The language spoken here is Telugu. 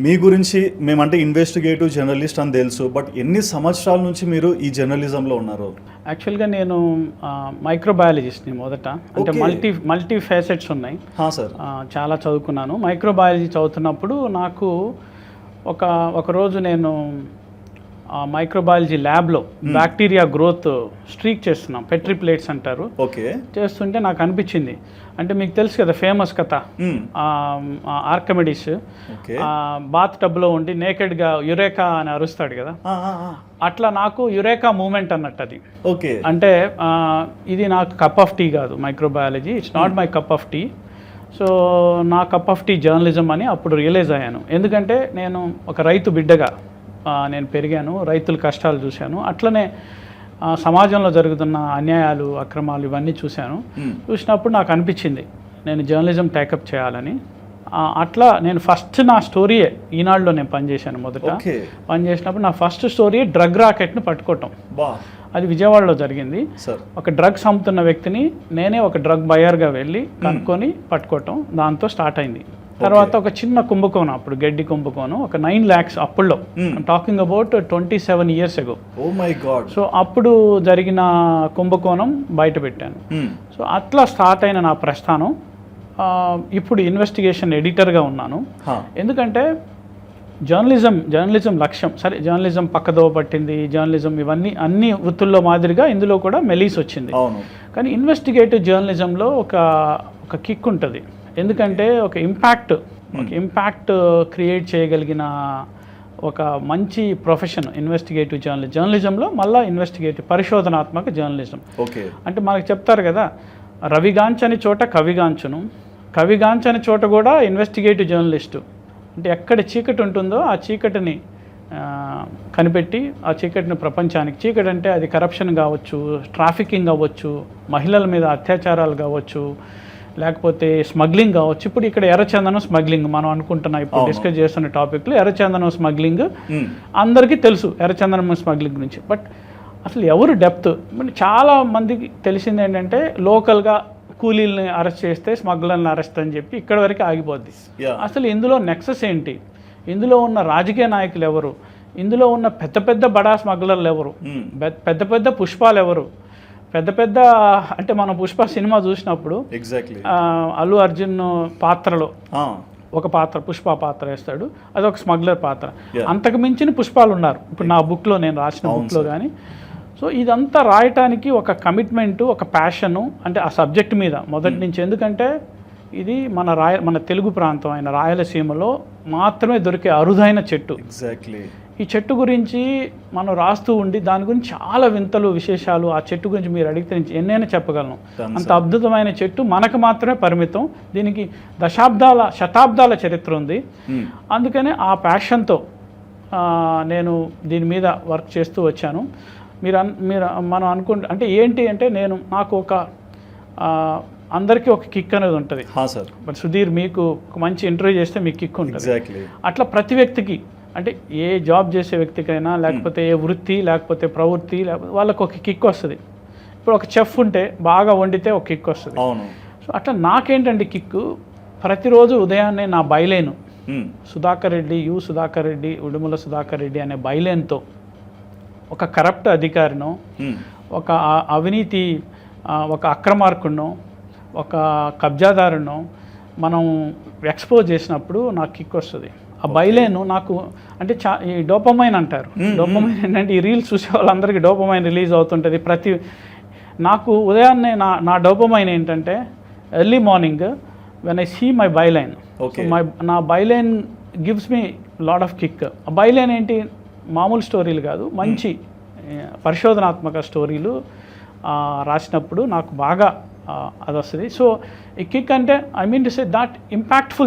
మీ గురించి మేమంటే ఇన్వెస్టిగేటివ్ జర్నలిస్ట్ అని తెలుసు బట్ ఎన్ని సంవత్సరాల నుంచి మీరు ఈ జర్నలిజంలో ఉన్నారు? యాక్చువల్గా నేను మైక్రోబయాలజిస్ట్ని మొదట అంటే. మల్టీ మల్టీ ఫేసెట్స్ ఉన్నాయి. సార్. చాలా చదువుకున్నాను. మైక్రోబయాలజీ చదువుతున్నప్పుడు నాకు ఒక ఒక రోజు నేను మైక్రోబయాలజీ ల్యాబ్లో బ్యాక్టీరియా గ్రోత్ స్ట్రీక్ చేస్తున్నాం పెట్రీ ప్లేట్స్ అంటారు. ఓకే. చేస్తుంటే నాకు అనిపించింది. అంటే మీకు తెలుసు కదా ఫేమస్ కథ. ఆర్కమెడిస్. బాత్ టబ్లో ఉండి నేకెడ్గా యురేకా అని అరుస్తాడు కదా. అట్లా నాకు యురేకా మూమెంట్ అన్నట్టు అది. ఓకే. అంటే ఇది నాకు కప్ ఆఫ్ టీ కాదు microbiology. It's not my cup of tea so నా కప్ ఆఫ్ టీ జర్నలిజం అని అప్పుడు రియలైజ్ అయ్యాను. ఎందుకంటే నేను ఒక రైతు బిడ్డగా నేను పెరిగాను రైతుల కష్టాలు చూశాను. అట్లనే సమాజంలో జరుగుతున్న అన్యాయాలు అక్రమాలు ఇవన్నీ చూశాను. చూసినప్పుడు నాకు అనిపించింది నేను జర్నలిజం టేకప్ చేయాలని. అట్లా నేను ఫస్ట్ నా స్టోరీయే ఈనాడులో నేను పనిచేశాను మొదట. పనిచేసినప్పుడు నా ఫస్ట్ స్టోరీ డ్రగ్ రాకెట్ను పట్టుకోవటం. అది విజయవాడలో జరిగింది. ఒక డ్రగ్స్ అమ్ముతున్న వ్యక్తిని నేనే ఒక డ్రగ్ బయర్గా వెళ్ళి కనుక్కొని పట్టుకోవటం దాంతో స్టార్ట్ అయింది. తర్వాత ఒక చిన్న కుంభకోణం అప్పుడు గడ్డి కుంభకోణం ఒక నైన్ ల్యాక్స్ అప్పుల్లో. Hmm. Talking about twenty seven years ago oh my god so అప్పుడు జరిగిన కుంభకోణం బయట పెట్టాను. సో అట్లా స్టార్ట్ అయిన నా ప్రస్థానం. ఇప్పుడు ఇన్వెస్టిగేషన్ ఎడిటర్గా ఉన్నాను. ఎందుకంటే జర్నలిజం జర్నలిజం లక్ష్యం. సరే జర్నలిజం పక్కదోవ పట్టింది జర్నలిజం ఇవన్నీ అన్ని వృత్తుల్లో మాదిరిగా ఇందులో కూడా మెలీస్ వచ్చింది. కానీ ఇన్వెస్టిగేటివ్ జర్నలిజంలో ఒక ఒక కిక్ ఉంటుంది. ఎందుకంటే ఒక ఇంపాక్ట్ ఒక ఇంపాక్ట్ క్రియేట్ చేయగలిగిన ఒక మంచి ప్రొఫెషన్ ఇన్వెస్టిగేటివ్ జర్నలిజం జర్నలిజంలో మళ్ళీ ఇన్వెస్టిగేటివ్ పరిశోధనాత్మక జర్నలిజం ఓకే అంటే మనకు చెప్తారు కదా రవిగాంచని చోట కవిగాంచును. కవిగాంచని చోట కూడా ఇన్వెస్టిగేటివ్ జర్నలిస్టు అంటే ఎక్కడ చీకటి ఉంటుందో ఆ చీకటిని కనిపెట్టి ఆ చీకటిని ప్రపంచానికి చీకటి అంటే అది కరప్షన్ కావచ్చు ట్రాఫికింగ్ అవ్వచ్చు మహిళల మీద అత్యాచారాలు కావచ్చు లేకపోతే స్మగ్లింగ్ కావచ్చు. ఇప్పుడు ఇక్కడ ఎర్రచందనం స్మగ్లింగ్ మనం అనుకుంటున్నాం. ఇప్పుడు. డిస్కస్ చేస్తున్న టాపిక్లో ఎర్రచందనం స్మగ్లింగ్. అందరికీ తెలుసు ఎర్రచందనం స్మగ్లింగ్ గురించి. బట్ అసలు ఎవరు డెప్త్? చాలా మందికి తెలిసింది ఏంటంటే లోకల్గా కూలీల్ని అరెస్ట్ చేస్తే స్మగ్లర్ని అరెస్ట్ అని చెప్పి ఇక్కడ వరకు ఆగిపోద్ది. అసలు ఇందులో నెక్సెస్ ఏంటి? ఇందులో ఉన్న రాజకీయ నాయకులు ఎవరు? ఇందులో ఉన్న పెద్ద పెద్ద బడా స్మగ్లర్లు ఎవరు? పెద్ద పెద్ద పుష్పాలు ఎవరు? పెద్ద పెద్ద అంటే మనం పుష్ప సినిమా చూసినప్పుడు ఎగ్జాక్ట్లీ అల్లు అర్జున్ పాత్రలో ఒక పాత్ర పుష్ప పాత్ర వేస్తాడు. అది ఒక స్మగ్లర్ పాత్ర. అంతకు మించిన పుష్పాలు ఉన్నారు. ఇప్పుడు నా బుక్లో నేను రాసిన బుక్లో కానీ సో ఇదంతా రాయటానికి ఒక కమిట్మెంటు ఒక ప్యాషను అంటే ఆ సబ్జెక్ట్ మీద మొదటి నుంచి. ఎందుకంటే ఇది మన రాయ మన తెలుగు ప్రాంతం అయిన రాయలసీమలో మాత్రమే దొరికే అరుదైన చెట్టు. ఎగ్జాక్ట్లీ ఈ చెట్టు గురించి మనం రాస్తూ ఉండి దాని గురించి చాలా వింతలు విశేషాలు ఆ చెట్టు గురించి మీరు అడిగితే నేను ఎన్నైనా చెప్పగలను. అంత అద్భుతమైన చెట్టు మనకు మాత్రమే పరిమితం. దీనికి దశాబ్దాల శతాబ్దాల చరిత్ర ఉంది. మ్మ్. అందుకనే ఆ ప్యాషన్తో నేను దీని మీద వర్క్ చేస్తూ వచ్చాను. మీరు అన్ మీరు మనం అనుకుంటే అంటే ఏంటి అంటే నేను నాకు ఒక అందరికీ ఒక కిక్ అనేది ఉంటుంది. సార్ బట్ సుధీర్ మీకు ఒక మంచి ఇంటర్వ్యూ చేస్తే మీకు కిక్ ఉంటుంది. అట్లా ప్రతి వ్యక్తికి అంటే ఏ జాబ్ చేసే వ్యక్తికైనా లేకపోతే ఏ వృత్తి లేకపోతే ప్రవృత్తి లేకపోతే వాళ్ళకి ఒక కిక్ వస్తుంది. ఇప్పుడు ఒక చెఫ్ ఉంటే బాగా వండితే ఒక కిక్ వస్తుంది. అవును. సో అట్లా నాకేంటండి కిక్ ప్రతిరోజు ఉదయాన్నే నా బయలేను. సుధాకర్ రెడ్డి యు సుధాకర్ రెడ్డి ఉడుముల సుధాకర్ రెడ్డి అనే బయలేన్తో ఒక కరప్ట్ అధికారినో. ఒక అవినీతి ఒక అక్రమార్కుడినో ఒక కబ్జాదారునో మనం ఎక్స్పోజ్ చేసినప్పుడు నాకు కిక్ వస్తుంది. ఆ బయలేను నాకు అంటే చా ఈ డోపమైన్ అంటారు. డోపమైన్ ఏంటంటే ఈ రీల్స్ చూసే వాళ్ళందరికీ డోపమైన్ రిలీజ్ అవుతుంటుంది. ప్రతి నాకు ఉదయాన్నే నా నా డోపమైన్ ఏంటంటే early morning when I see my byline Okay. My నా byline gives me lot of kick ఆ బైలైన్ ఏంటి? మామూలు స్టోరీలు కాదు. మంచి పరిశోధనాత్మక స్టోరీలు రాసినప్పుడు నాకు బాగా అది వస్తుంది సో ఈ కిక్ అంటే I mean to say that impactful